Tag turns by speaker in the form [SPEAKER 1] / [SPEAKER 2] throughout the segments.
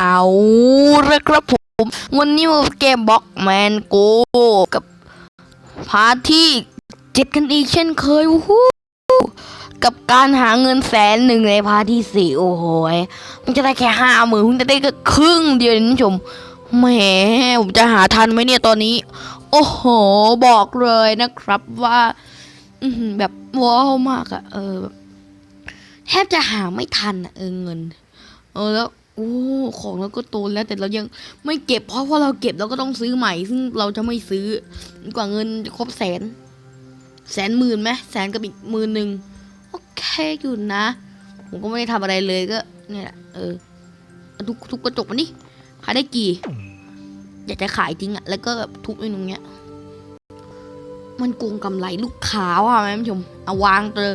[SPEAKER 1] เอาละครับผม วันนี้มาเกมบล็อกแมนโกกับพาร์ทที่เจ็ดกันอีกเช่นเคยวู้ฮู้กับการหาเงินแสนหนึ่งในพาร์ทที่สี่โอ้โหมันจะได้แค่ห้าหมื่นมันจะได้แค่ครึ่งเดียวนี่ผู้ชมแหมผมจะหาทันไหมเนี่ยตอนนี้ โอ้โห บอกเลยนะครับว่าแบบว้าวมากอะเออแทบจะหาไม่ทันอะเออเงิน เออแล้ว โอ้ของเราก็โตแล้วแต่เรายังไม่เก็บ เพราะว่าเราเก็บเราก็ต้องซื้อใหม่ ซึ่งเราจะไม่ซื้อกว่าเงินจะครบแสน แสนหมื่นไหมแสนกับอีกหมื่นหนึ่งโอเคอยู่นะ ผมก็ไม่ได้ทำอะไรเลยก็เนี่ยแหละเออทุบทุบกระจกมานี่ขายได้กี่ อยากจะขายจริงอะแล้วก็แบบทุบไอ้ตรงเนี้ยมันโกงกำไรลูกค้าว่ะแม่ผู้ชมเอาวางเลย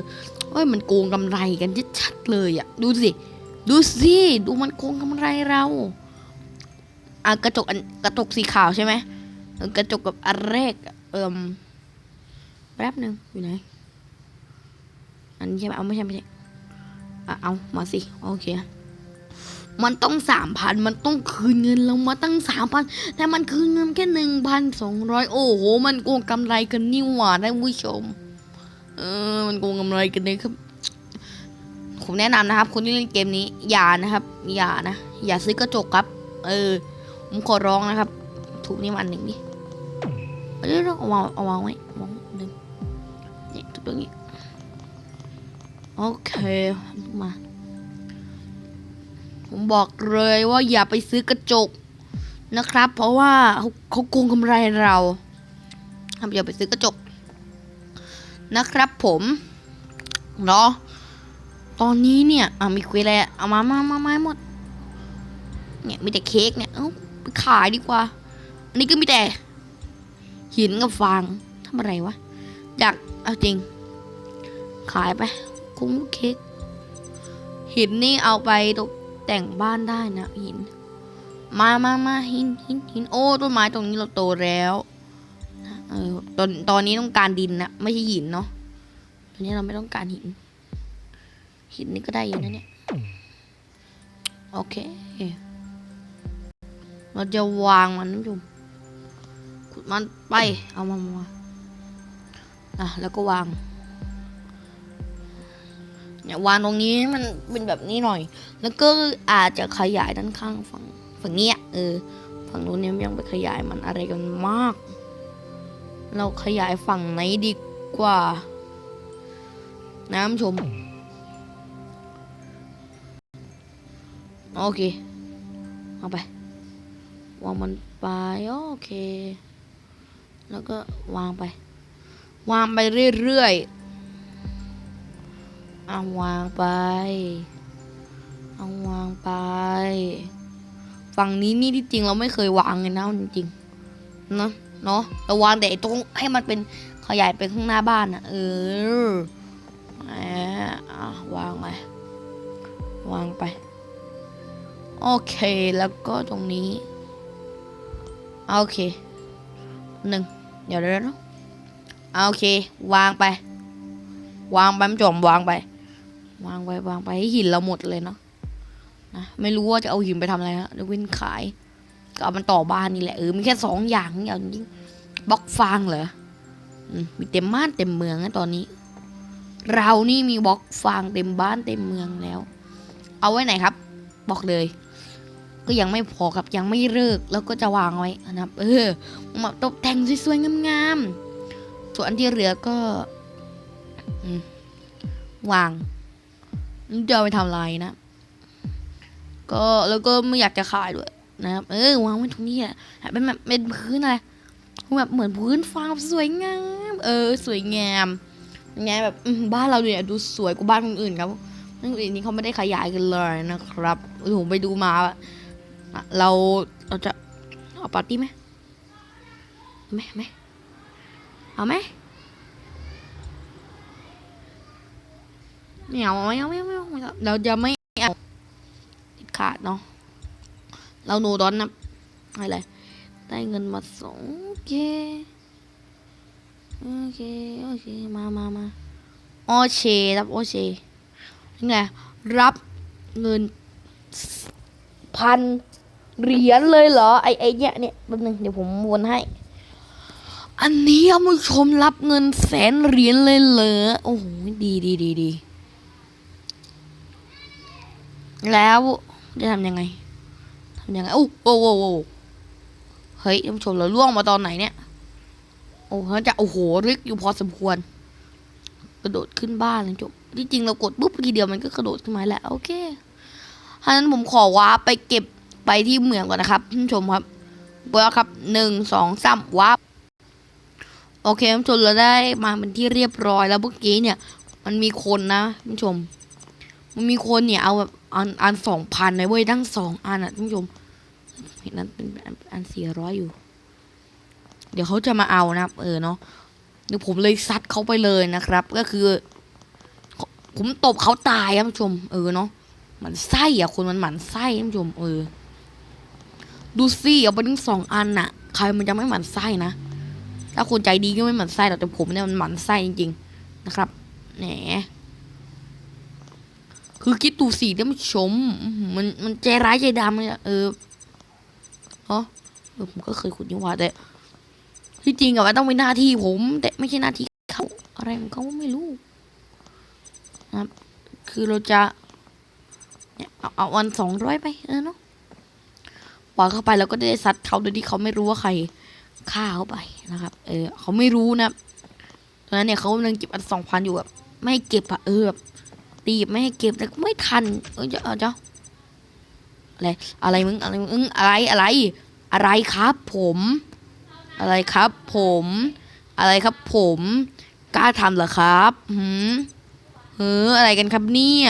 [SPEAKER 1] เอ้ยมันโกงกำไรกันชัดๆเลยอะดูสิ ดูสิดูมันโกงกำไรเราอะกระจกอันกระจกสีขาวใช่ไหมกระจกกับอันแรก เอิมแป๊บหนึ่งอยู่ไหนอันนี้ใช่ไหมเอาไม่ใช่ไม่ใช่อะเอามาสิโอเคมันต้องสามพันมันต้องคืนเงินเรามาตั้งสามพันแต่มันคืนเงินแค่หนึ่งพันสองร้อยโอ้โห มันโกงกำไรกันนี่หว่าท่านผู้ชม เออ มันโกงกำไรกันเลยครับ ผมแนะนำนะครับคนที่เล่นเกมนี้อย่านะครับ อย่านะ อย่าซื้อกระจกครับ เออ ผมขอร้องนะครับ ถูกนี่มาอันหนึ่งดิเดี๋ยวๆเอาวางเอาวางไว้วางหนึ่งนี่ถูกตรงนี้ โอเค มา ผมบอกเลยว่าอย่าไปซื้อกระจกนะครับ เพราะว่าเขาโกงกำไรเราห้ามอย่าไปซื้อกระจกนะครับผมเนาะ ตอนนี้เนี่ยอะมีคุยอะไรเอามามามามาหมด เนี่ยมีแต่เค้กเนี่ย เอ้าไปขายดีกว่า อันนี้ก็มีแต่ หินกับฟางทำอะไรวะ อยากเอาจริง ขายไปคุ้มเค้ก หินนี่เอาไปตกแต่งบ้านได้นะหิน มามามาหินหินหินโอ้ต้นไม้ตรงนี้เราโตแล้วเออตอนตอนนี้ต้องการดินนะไม่ใช่หินเนาะตอนนี้เราไม่ต้องการหิน หินนี่ก็ได้อยู่นะเนี่ย โอเค เราจะวางมันนะผู้ชมขุดมันไป เอามามาอะแล้วก็วาง เนี่ยวางตรงนี้มันเป็นแบบนี้หน่อย แล้วก็อาจจะขยายด้านข้างฝั่งฝั่งเนี้ยเออ ฝั่งนู้นเนี่ยยังไปขยายมันอะไรกันมาก เราขยายฝั่งไหนดีกว่า น้ำชม โอเค เอาไป วางมันไป โอเค แล้วก็วางไป วางไปเรื่อยๆเอาวางไป เอาวางไป ฝั่งนี้นี่ที่จริงเราไม่เคยวางเลยนะจริงๆเนาะเนาะเราวางแต่ตรงให้มันเป็นขยายไปข้างหน้าบ้านอะเอออ่าอะวางไป วางไป โอเคแล้วก็ตรงนี้ โอเคหนึ่งเดี๋ยวเดี๋ยวนะโอเค วางไป วางไปมันจมวางไป วางไปวางไปใหหินเราหมดเลยเนาะนะไม่รู้ว่าจะเอาหินไปทำอะไรนะเดี๋ยววินขาย ก็เอามันต่อบ้านนี่แหละเออมีแค่สองอย่างนี่าจริงบล็อกฟางเหรออืมมีเต็มบ้านเต็มเมืองนะตอนนี้ เรานี่มีบล็อกฟางเต็มบ้านเต็มเมืองแล้ว เอาไว้ไหนครับ บอกเลย ก็ยังไม่พอครับยังไม่เลิกแล้วก็จะวางไว้นะครับ เออมาตกแต่งสวยๆงามๆส่วนอันที่เหลือก็วางจะเอาไปทำอะไรนะ ก็แล้วก็ไม่อยากจะขายด้วยนะครับ เออวางไว้ตรงนี้แหละเป็นแบบเป็นพื้นอะไรแบบเหมือนพื้นฟางสวยงาม เออ สวยงามไงแบบบ้านเราเนี่ยดูสวยกว่าบ้านคนอื่นครับนั่นอื่นนี้เขาไม่ได้ขยายกันเลยนะครับโอ้โหไปดูมาอะ เราเราจะเอาปาร์ตี้ไหมไหมไหมเอาไหมไม่เอาไม่เอาไม่เอาไม่เอาไม่เอาเราจะไม่เอาติดขาดเนาะเราโนดอนนะอะไรได้เงินมาสองโอเคโอเคโอเคมามามาโอเคครับโอเคยังไงรับเงินพัน เหรียญเลยเหรอไอไอเนี่ยเนี่ยแป๊บนึงเดี๋ยวผมวนให้ อันนี้ท่านผู้ชมรับเงินแสนเหรียญเลยเหรอโอ้โหดีดีดีดีแล้วจะทำยังไงทำยังไงโอ้โอ้โอ้โอ้เฮ้ยท่านผู้ชมเราล่วงมาตอนไหนเนี่ยโอ้เขาจะโอ้โหลึกอยู่พอสมควร กระโดดขึ้นบ้านเลยจบที่จริงเรากดปุ๊บทีเดียวมันก็กระโดดขึ้นมาแล้วโอเคถ้านั้นผมขอว้าไปเก็บ ไปที่เหมืองก่อนนะครับท่านผู้ชมครับเบอร์ครับหนึ่งสองสามว้าโอเคท่านผู้ชมเราได้มาเป็นที่เรียบร้อยแล้วเมื่อกี้เนี่ย มันมีคนนะท่านผู้ชม มันมีคนเนี่ยเอาแบบอันอันสองพันเลยเว้ยทั้งสองอันอะท่านผู้ชมเห็นนั้นเป็นอันสี่ร้อยอยู่ เดี๋ยวเขาจะมาเอานะครับ เออเนาะเดี๋ยวผมเลยซัดเขาไปเลยนะครับ ก็คือ ผมตบเขาตายท่านผู้ชม เออเนาะมันไส้อะคนมันหมันไส้ท่านผู้ชม เออ ดูสิเอาไปถึงสองอันน่ะ ใครมันจะไม่หมันไส้นะ ถ้าคนใจดีก็ไม่หมันไส้หรอกแต่ผมเนี่ยมันหมันไส้จริงๆนะครับ แหนคือคิดดูสิท่านผู้ชม มันมันใจร้ายใจดำเลยอะเออเออผมก็เคยขุดนี่หว่าแต่ที่จริงอะมันต้องเป็นหน้าที่ผม แต่ไม่ใช่หน้าที่เขาอะไรของเขาไม่รู้นะครับ คือเราจะ เนี่ยเอาเอาวันสองร้อยไป เออเนาะ ปล่อยเข้าไปแล้วก็ได้ซัดเขาโดยที่เขาไม่รู้ว่าใครฆ่าเขาไปนะครับ เออ เขาไม่รู้นะตอนนั้นเนี่ยเขากำลังเก็บอันสองพันอยู่แบบไม่ให้เก็บอะเออแบบตีบไม่ให้เก็บแต่ก็ไม่ทัน เออเจะเจ้ะอะไรอะไรมึงอะไรมึงอะไรอะไร อะไรครับ ผม อะไรครับ ผม อะไรครับ ผมกล้าทำเหรอครับหืมเอออะไรกันครับเนี่ย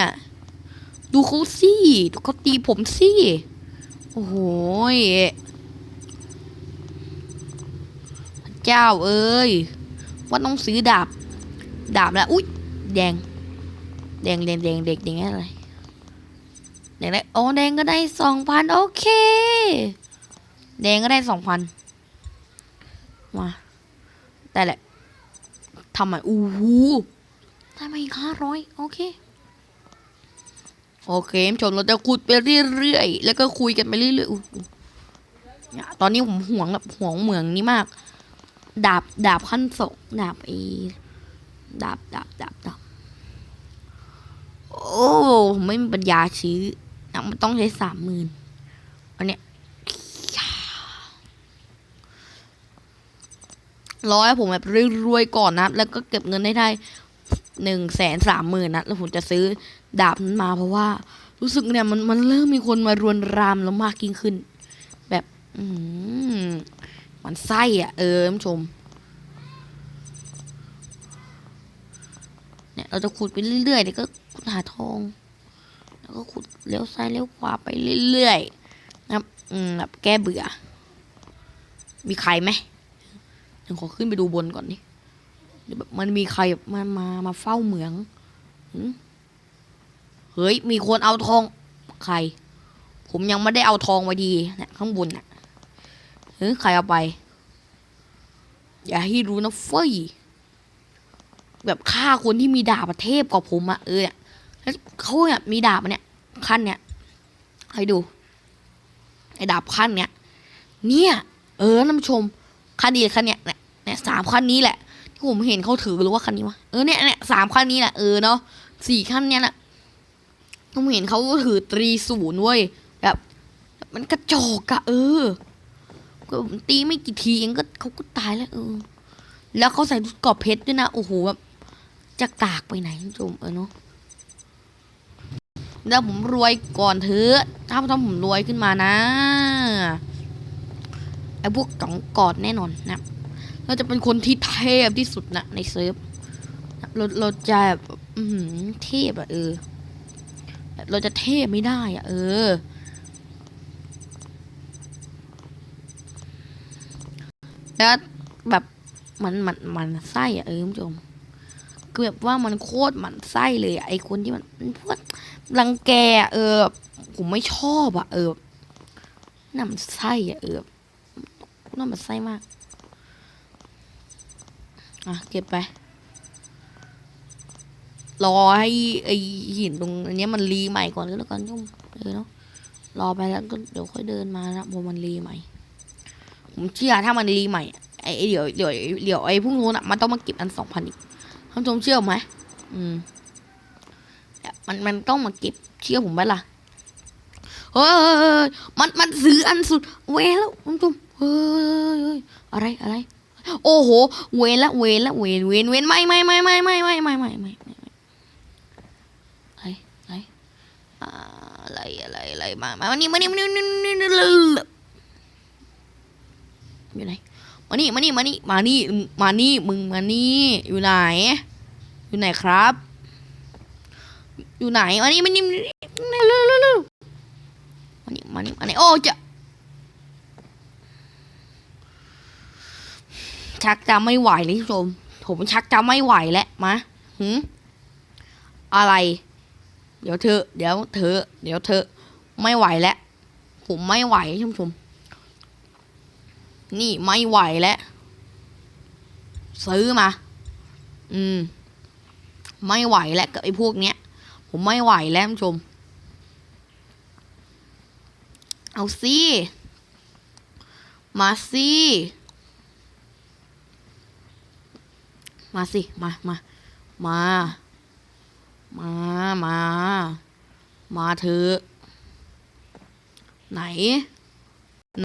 [SPEAKER 1] ดูเขาสิดูเขาตีผมสิ โอ้โหเจ้าเอ้ย ว่าต้องซื้อดาบ ดาบแล้ว อุ้ยแดง แดงแดงแดงเด็กแดงอะไรแดงได้โอ้แดงก็ได้สองพันโอเค แดงก็ได้สองพันมาได้แหละทำไมอู้หูได้มาอีกห้าร้อยโอเค โอเคชมเราจะคุยไปเรื่อยๆแล้วก็คุยกันไปเรื่อยๆเนี่ยตอนนี้ผมห่วงแบบห่วงเหมืองนี้มาก ดาบดาบขั้นสองดาบไอ้ดาบดาบดาบดาบโอ้ผมไม่มีปัญญาซื้อนะมันต้องใช้สามหมื่นอันเนี้ยร้อยผมแบบรวยๆก่อนนะแล้วก็เก็บเงินได้ได้ หนึ่งแสนสามหมื่นนะแล้วผมจะซื้อดาบนั้นมาเพราะว่า รู้สึกเนี่ยมันมันเริ่มมีคนมารวนรามแล้วมากยิ่งขึ้น แบบ อืมมันไส้อะ เออท่านผู้ชม เนี่ย เราจะขุดไปเรื่อยๆเดี๋ยวก็ขุดหาทอง แล้วก็ขุดเลี้ยวซ้ายเลี้ยวขวาไปเรื่อยๆนะครับ อืมแบบแก้เบื่อ มีใครไหมเดี๋ยวขอขึ้นไปดูบนก่อนดิเดี๋ยว แบบมันมีใครมามามาเฝ้าเหมืองเฮ้ยมีคนเอาทองใคร ผมยังไม่ได้เอาทองไว้ดีนี่ยข้างบนน่ะเฮ้ยใครเอาไป อย่าให้รู้นะเฟ้ยแบบฆ่าคนที่มีดาบเทพกว่าผมอะเออเนี่ยเขาเนี่ยมีดาบเนี่ยขั้นเนี่ยให้ดูไอ้ดาบขั้นเนี่ย เนี่ย เออท่านผู้ชมคันนี้คันเนี้ยเนี่ยเนี่ยสามคันนี้แหละ ผมเห็นเขาถือหรือว่าคันนี้วะเออเนี่ยเนี่ยสามคันนี้แหละเออเนาะสี่คันเนี้ยแหละผมเห็นเขาถือตรีศูนย์เว้ยแบบมันกระจอกอะเออก็ผมตีไม่กี่ทีเองก็เขาก็ตายแล้วเออ แล้วเขาใส่กรอบเพชรด้วยนะโอ้โหแบบจะกากไปไหนท่านผู้ชมเออเนาะแล้วผมรวยก่อนเถอะถ้าถ้าผมรวยขึ้นมานะไอ้พวกกล่องกอดแน่นอนนะ เราจะเป็นคนที่เทพที่สุดนะในเซิร์ฟเราเราจะแบบเทพอะเออ เราจะเทพไม่ได้อะเออ แล้วแบบมันมันมันไส้อะเออคุณผู้ชมคือแบบว่ามันโคตรมันไส้เลยอะไอคนที่มันมันพวกรังแกอเออผมไม่ชอบอะเออน่ามันไส้อะเออน่ามันไส้มาก อะเก็บไป รอให้ไอหินตรงอันเนี้ยมันรีใหม่ก่อนก็แล้วกันยุ่มเออเนาะรอไปแล้วก็เดี๋ยวค่อยเดินมานะพอมันรีใหม่ ผมเชื่อถ้ามันรีใหม่ไอ้เดี๋ยวเดี๋ยวเดี๋ยวไอ้พวกนู้นอะมันต้องมาเก็บอันสองพันอีกท่านผู้ชมเชื่อไหมอืมมันมันต้องมาเก็บเชื่อผมไหมล่ะเฮ้ยมันมันซื้ออันสุดเวแล้วท่านผู้ชมเฮ้ยอะไรอะไร โอ้โห เวนละเวนละเวนเวนเวนไม่ไม่ไม่ไม่ไม่ไม่ไม่ไม่ไม่ไม่อะไรอะไรอะไรอะไรอะไรมามามานี่มานี่มานี่มานี่นี่อยู่ไหนมานี่มานี่มานี่มานี่มานี่มึงมานี่อยู่ไหน อยู่ไหนครับ อยู่ไหนมานี่มานี่มานี่มานี่มานี่มานี่โอ้จะ ชักจะไม่ไหวเลยท่านผู้ชม ผมชักจะไม่ไหวแล้วมาหืมอะไร เดี๋ยวเธอ เดี๋ยวเธอ เดี๋ยวเธอ ไม่ไหวแล้ว ผมไม่ไหวท่านผู้ชม นี่ไม่ไหวแล้ว ซื้อมา อืม ไม่ไหวแล้วกับไอ้พวกเนี้ย ผมไม่ไหวแล้วท่านผู้ชม เอาสิมาสิ มาสิ มามามา มา มา มาเถอะไหน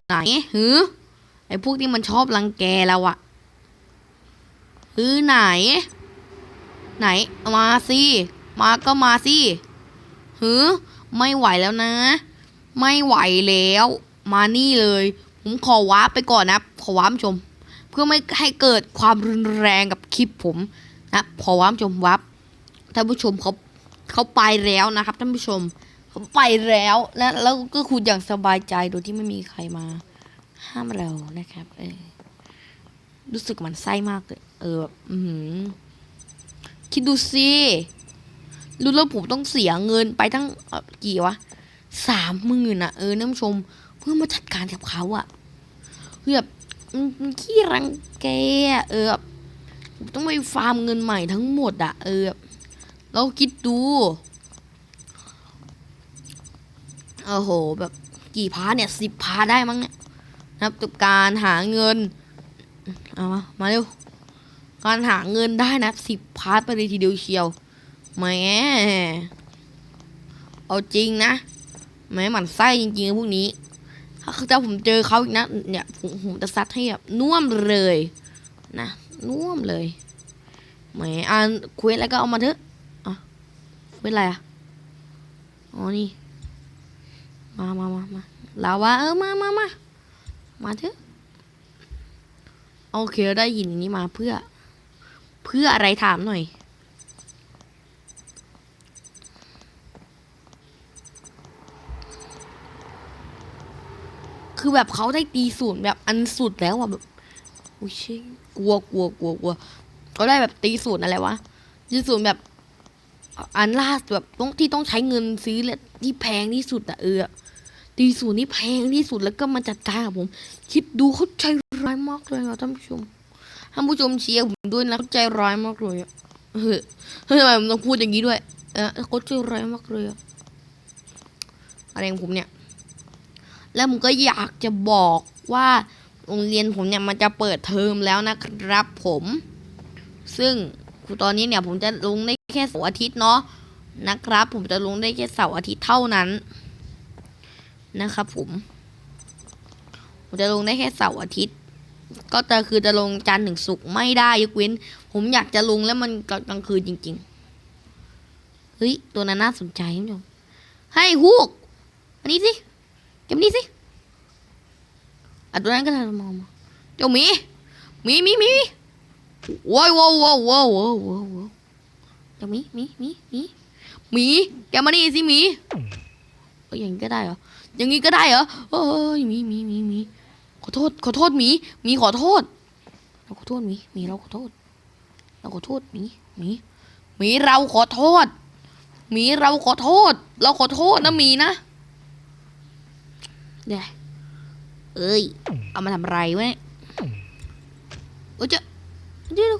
[SPEAKER 1] ไหนหือไอ้พวกที่มันชอบรังแกเราอะหือไหน ไหน มาสิ มาก็มาสิหือไม่ไหวแล้วนะ ไม่ไหวแล้ว มานี่เลย ผมขอว้าไปก่อนนะ ขอว้าชม พื่อไม่ให้เกิดความรุนแรงกับคลิปผมนะพอว่าชมวับท่านผู้ชมเขาเขาไปแล้วนะครับท่านผู้ชมเขาไปแล้วและแล้วก็คุณอย่างสบายใจโดยที่ไม่มีใครมา ห้ามเรานะครับ เออรู้สึกหมันไส้มากเลยเออแบบอือหือคิดดูสิรู้แล้วผมต้องเสียเงินไปตั้งกี่วะสามหมื่นอะเออท่านผู้ชม เพื่อมาจัดการกับเขาอะคือแบบ ขี้รังแกเออต้องไปฟาร์มเงินใหม่ทั้งหมดอะเออเราคิดดูโอ้โหแบบกี่พาร์ทเนี่ยสิบพาร์ทได้มั้งเนี่ยนับกับการหาเงินเอามามาเร็วการหาเงินได้นะสิบพาร์ทไปเลยทีเดียวเชียวแหมเอาจริงนะแหมหมันไส้จริงๆพวกนี้ ถ้าผมเจอเขาอีกนะ เนี่ยผมผมจะซัดให้แบบน่วมเลยนะน่วมเลยแหมอ่านเควสแล้วก็เอามาเถอะอะเควสอะไรอะอ๋อนี่มามามามาลาวาเออมามามามาเถอะโอเคเราได้หินนี้มาเพื่อ เพื่ออะไรถามหน่อย คือแบบเขาได้ตีศูนย์แบบอันสุดแล้วอะแบบอุ้ยช่กลัวกลัวกลัวกลัวเขาได้แบบตีศูนย์อะไรวะตีศูนย์แบบ อันล่าสุดแบบต้องที่ต้องใช้เงินซื้อและที่แพงที่สุดอะเออตีศูนย์นี่แพงที่สุดแล้วก็มาจัดการกับผม คิดดูเขาใจร้ายมากเลยอะท่านผู้ชมท่านผู้ชมเชียร์ผมด้วยนะเขาใจร้ายมากเลยอะเฮ้ยทำไมผมต้องพูดอย่างนี้ด้วย เออเขาใจร้ายมากเลยอะอะไรของผมเนี่ย แล้วผมก็อยากจะบอกว่าโรงเรียนผมเนี่ยมันจะเปิดเทอมแล้วนะครับผม ซึ่งตอนนี้เนี่ยผมจะลงได้แค่เสาร์อาทิตย์เนาะนะครับ ผมจะลงได้แค่เสาร์อาทิตย์เท่านั้นนะครับผมผมจะลงได้แค่เสาร์อาทิตย์ ก็จะคือจะลงจันทร์ถึงศุกร์ไม่ได้ยกเว้น ผมอยากจะลงแล้วมันกลางคืนจริง ๆ เฮ้ย ตัวนั้นน่าสนใจคุณผู้ชมให้ฮูก อันนี้สิ เก็บนี่สิอะตัวนั้นก็ทำมองมาเจ้าหมีหมีหมีหมีว้าวว้าวว้าวว้าวว้าวว้าวเจ้าหมีหมีหมีหมีหมีแกมานี่สิหมีเอ้ยอย่างนี้ก็ได้เหรออย่างนี้ก็ได้เหรอเอ้ยหมีหมีหมีหมีขอโทษขอโทษหมีหมีขอโทษเราขอโทษหมีหมีเราขอโทษ เราขอโทษหมีหมีหมีเราขอโทษหมีเราขอโทษ เราขอโทษนะหมีนะ เดี๋ยเอ้ย เอามาทำไรวะเนี่ยโอ้ยจะเดี๋ยว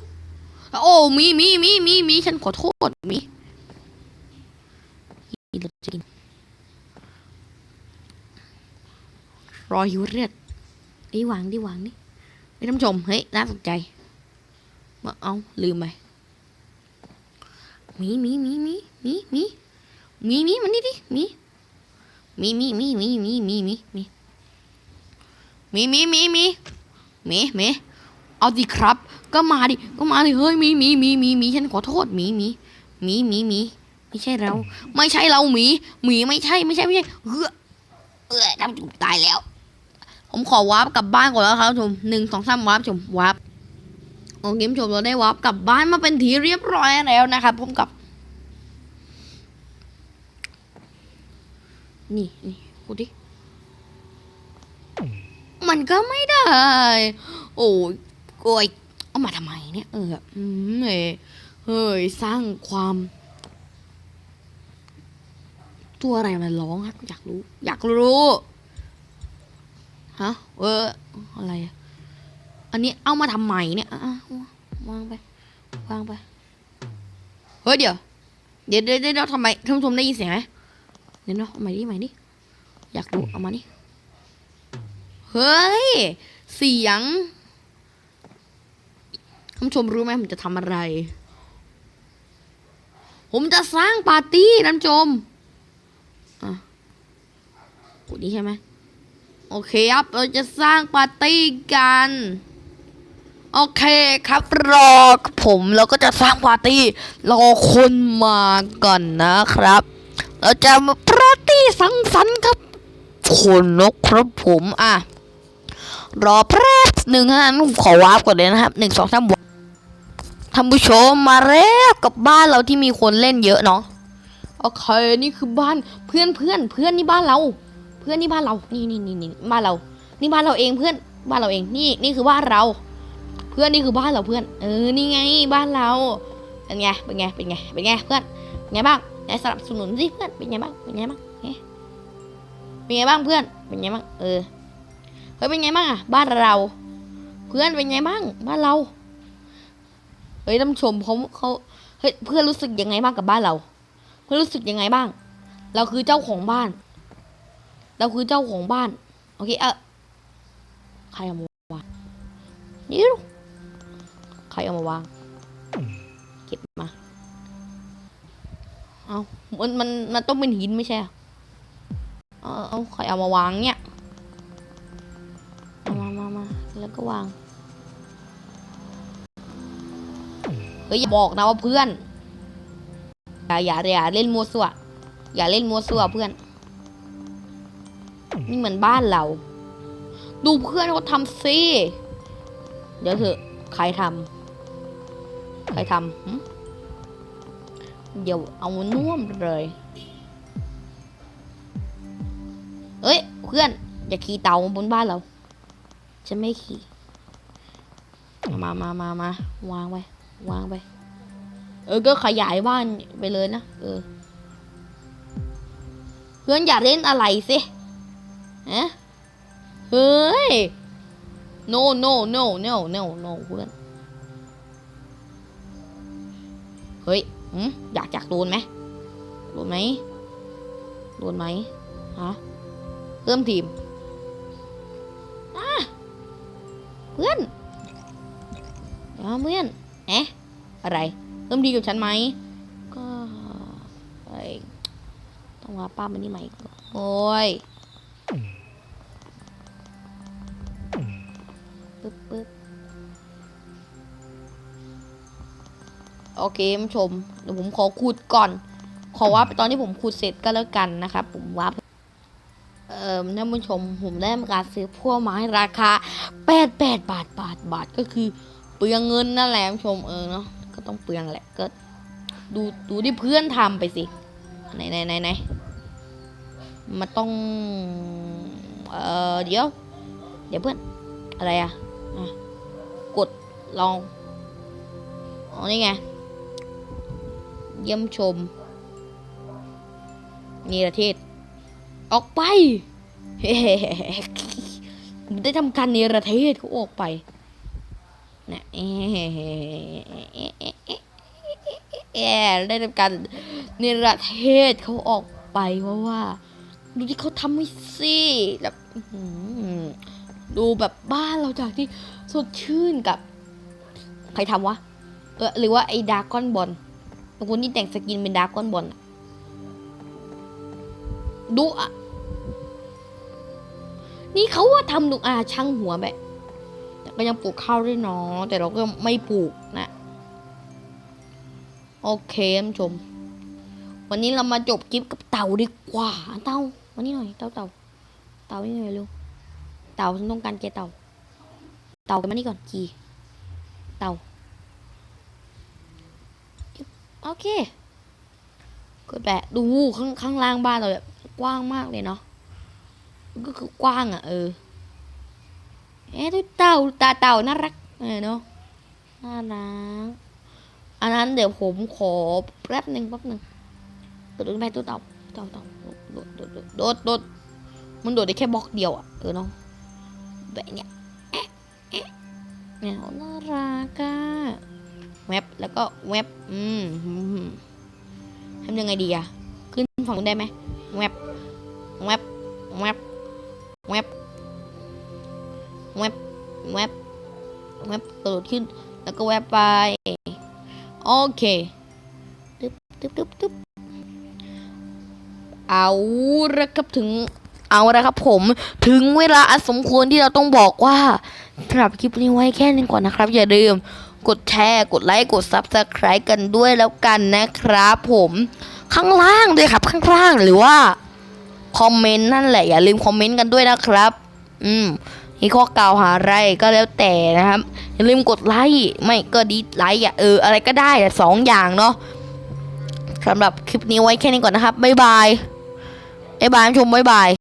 [SPEAKER 1] โอ้มีมีมีมีมีฉันขอโทษมีเราจะกินรอหิวเลือดไอ้วางดิวางดิไอ้ท่านผู้ชมเฮ้ยน่าสนใจมาเอาลืมไปมีมีมีมีมีมีมีมีมันนี่ดิมี มีมีมีมีมีมีมีมีมีมีมีมีมีมีเอาดิครับ ก็มาดิ ก็มาดิ เฮ้ย มีมีมีมีมีฉันขอโทษ มีมีมีมีมีไม่ใช่เรา ไม่ใช่เราหมีหมีไม่ใช่ ไม่ใช่ ไม่ใช่ เออเออทำจุกตายแล้ว ผมขอวาร์ปกลับบ้านก่อนแล้วครับชมหนึ่งสองสามวาร์ปชมวาร์ปโอเคชมเราได้วาร์ปกลับบ้านมาเป็นทีเรียบร้อยแล้วนะครับผมกับ นี่นี่พูดดิ มันก็ไม่ได้ โอ้ยโอยเอามาทำไมเนี่ย เออเอ้ยเฮ้ย สร้างความ ตัวอะไรมันร้องครับอยากรู้ อยากรู้ ฮะ เออ อะไร อันนี้เอามาทำไมเนี่ยอะวางไป วางไป เฮ้ยเดี๋ยว เดี๋ยวเดี๋ยวเดี๋ยวทำไมท่านผู้ชมได้ยินเสียงไหม เดี๋ยวนะเอาใหม่ดิใหม่ดิอยากรู้เอามานี่เฮ้ย เสียงท่านผู้ชมรู้ไหมผมจะทำอะไร ผมจะสร้างปาร์ตี้ท่านผู้ชมอะกูนี้ใช่ไหมโอเคครับ เราจะสร้างปาร์ตี้กัน โอเคครับรอผมเราก็จะสร้างปาร์ตี้รอคนมาก่อนนะครับ เราจะมาปาร์ตี้ สังสรรค์ครับคนนกครับผมอะรอแป๊บหนึ่งฮะขอวาร์ปก่อนเลยนะครับหนึ่งสองสามท่านผู้ชมมาแล้วกับบ้านเราที่มีคนเล่นเยอะเนาะโอเคนี่คือบ้านเพื่อนเพื่อนเพื่อนนี่บ้านเรา เพื่อนนี่บ้านเรา นี่นี่นี่นี่บ้านเรา นี่บ้านเราเองเพื่อนบ้านเราเองนี่นี่คือบ้านเรา เพื่อนนี่คือบ้านเราเพื่อน เออนี่ไงบ้านเราเป็นไงเป็นไงเป็นไงเป็นไงเพื่อนเป็นไงบ้างไหนสนับสนุนสิเพื่อนเป็นไงบ้างเป็นไงบ้าง เป็นไงบ้างเพื่อน เป็นไงบ้าง เออ เฮ้ยเป็นไงบ้างอะ บ้านเรา เพื่อนเป็นไงบ้าง บ้านเรา เฮ้ยท่านชมเขาเขาเฮ้ยเพื่อนรู้สึกยังไงบ้างกับบ้านเรา เพื่อนรู้สึกยังไงบ้าง เราคือเจ้าของบ้าน เราคือเจ้าของบ้าน โอเค เออใครเอามาวางนี่ลูกใครเอามาวาง เก็บมา เอามันมันมันต้องเป็นหินไม่ใช่ เออาเอาใครเอามาวางเนี่ยเอามามามาแล้วก็วาง เฮ้ยอย่าบอกนะว่าเพื่อน อย่าอย่าอย่าเล่นมัวซั่วอย่าเล่นมัวซั่วเพื่อน นี่เหมือนบ้านเรา ดูเพื่อนเขาทำซิเดี๋ยวเถอะใครทำใครทำหึเดี๋ยวเอาน่วมเลย เพื่อน อย่าขี่เต่าบนบ้านเราจะไม่ขี่มามามามาวางไปวางไป เออ ก็ขยายบ้านไปเลยนะ เออ เพื่อนอย่าเล่นอะไรสิฮะเฮ้ย no no no no no no เพื่อน เฮ้ยหืมอยากอยากโดนไหมโดนไหมโดนไหมฮะ เพิ่มทีมอะเพื่อนอ่าเพื่อนเอ๊ะอะไรเพิ่มทีมกับฉันไหมก็ไอต้องว่าป้ามันนี่ใหม่ก่อนโอ้ยปึ๊บปึ๊บโอเคท่านผู้ชมเดี๋ยวผมขอขุดก่อน ขอว่าตอนที่ผมขุดเสร็จก็แล้วกันนะครับ ผมว่า เอ่อท่านผู้ชมผมได้ทำการซื้อพวกไม้ราคาแปดแปดบาทบาทบาทก็คือเปลืองเงินนั่นแหละท่านผู้ชมเออเนาะก็ต้องเปลืองแหละก็ดูดูที่เพื่อนทำไปสิไหนไหนไหนไหนมันต้องเอ่อเดี๋ยว เดี๋ยวเพื่อนอะไรอะอะกดลองอ๋อนี่ไงเยี่ยมชมนีรเทศ ออกไปผมได้ทำการเนรเทศเขาออกไปนะเอ๊ะแอได้ทำการเนรเทศเขาออกไปเพราะว่า ดูที่เขาทำให้สิแบบดูแบบบ้านเราจากที่สดชื่นกับ ใครทำวะเออหรือว่าไอ้ดาร์กอนบอลบางคนที่แต่งสกินเป็นดาร์กอนบอลดูอะ นี่เขาว่าทำดูอาช่างหัวแบบแต่ก็ยังปลูกข้าวด้วยเนาะแต่เราก็ไม่ปลูกนะโอเคท่านชม วันนี้เรามาจบคลิปกับเต่าดีกว่า เต่าวันนี้หน่อยเต่าเต่าเต่านี่หน่อยเร็วเต่าฉันต้องการแกเต่า เต่ากันมานี่ก่อนจีเต่าโอเคกดแปะดูข้างข้างล่างบ้านเราแบบกว้างมากเลยเนาะ ก็คือกว้างอะ เออเอ๊ะดูเต่าตาเต่าน่ารักเออเนาะน่ารักอันนั้นเดี๋ยวผมขอแป๊บหนึ่งแป๊บหนึ่งโดดลงไปตัวเต่าเต่าเต่าโดดโดดโดดโดดโดดมันโดดได้แค่บล็อกเดียวอะเออเนาะแบบเนี้ยแอะแอะเนี่ยน่ารักอะแวบแล้วก็แวบอืมทำยังไงดีอะขึ้นฝั่งได้ไหมแวบแวบแวบ แวบแวบแวบแวบกระโดดขึ้น แล้วก็แวบไปโอเคตึ๊บตึ๊บตึ๊บตึ๊บเอาละครับถึงเอาละครับผมถึงเวลาอันสมควรที่เราต้องบอกว่าสำหรับคลิปนี้ไว้แค่นี้ก่อนนะครับ อย่าลืมกดแชร์กดไลค์กด Subscribe กันด้วยแล้วกันนะครับผมข้างล่างด้วยครับข้างล่างหรือว่า คอมเมนต์นั่นแหละอย่าลืมคอมเมนต์กันด้วยนะครับ อืมมีข้อกล่าวหาอะไรก็แล้วแต่นะครับ อย่าลืมกดไลค์ไม่ก็ดีไลค์อะเอออะไรก็ได้แต่สองอย่างเนาะสำหรับคลิปนี้ไว้แค่นี้ก่อนนะครับบ๊ายบายบ๊ายบายผู้ชมบ๊ายบาย